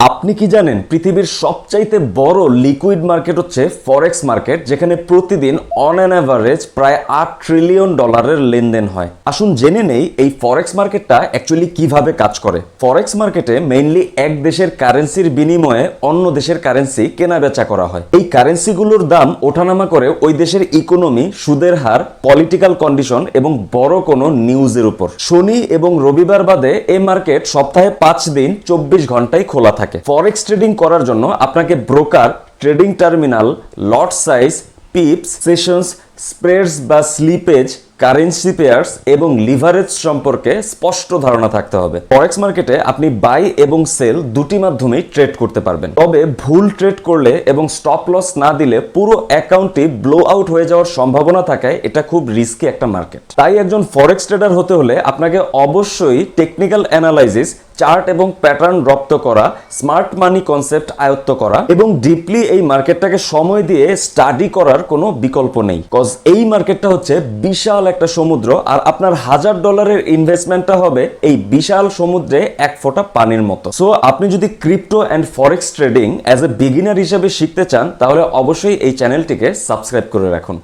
আপনি কি জানেন, পৃথিবীর সবচাইতে বড় লিকুইড মার্কেট হচ্ছে ফরেক্স মার্কেট যেখানে প্রতিদিন অন অ্যান অ্যাভারেজ প্রায় আট ট্রিলিয়ন ডলারের লেনদেন হয়। আসুন জেনে নেই এই ফরেক্স মার্কেটটা অ্যাকচুয়ালি কীভাবে কাজ করে। ফরেক্স মার্কেটে মেইনলি এক দেশের কারেন্সির বিনিময়ে অন্য দেশের কারেন্সি কেনা বেচা করা হয়। এই কারেন্সিগুলোর দাম ওঠানামা করে ওই দেশের ইকোনমি সুদের হার পলিটিক্যাল কন্ডিশন এবং বড় কোনো নিউজের উপর। শনি এবং রবিবার বাদে এই মার্কেট সপ্তাহে পাঁচ দিন, চব্বিশ ঘন্টায় খোলা থাকে। ফরেক্স ট্রেডিং করার জন্য আপনাকে broker trading terminal lot size pips sessions spreads বা স্লিপেজ কারেন্সি পেয়ার্স এবং লিভারেজ সম্পর্কে স্পষ্ট ধারণা থাকতে হবে। ফরেক্স মার্কেটে আপনি বাই এবং সেল দুটি মাধ্যমেই ট্রেড করতে পারবেন। তবে ভুল ট্রেড করলে এবং স্টপ লস না দিলে পুরো অ্যাকাউন্টটি ব্লো আউট হয়ে যাওয়ার সম্ভাবনা থাকায় এটা খুব রিস্কি একটা মার্কেট তাই একজন ফরেক্স ট্রেডার হতে হলে আপনাকে অবশ্যই টেকনিক্যাল অ্যানালাইসিস চার্ট এবং প্যাটার্ন রপ্ত করা স্মার্ট মানি কনসেপ্ট আয়ত্ত করা এবং ডিপলি এই মার্কেটটাকে সময় দিয়ে স্টাডি করার কোনো বিকল্প নেই। কজ এই মার্কেটটা হচ্ছে বিশাল একটা সমুদ্র, আর আপনার হাজার ডলারের ইনভেস্টমেন্টটা হবে এই বিশাল সমুদ্রে এক ফোঁটা পানির মতো। সো আপনি যদি crypto and forex trading as a beginner হিসেবে শিখতে চান, তাহলে অবশ্যই এই চ্যানেলটিকে সাবস্ক্রাইব করে রাখুন।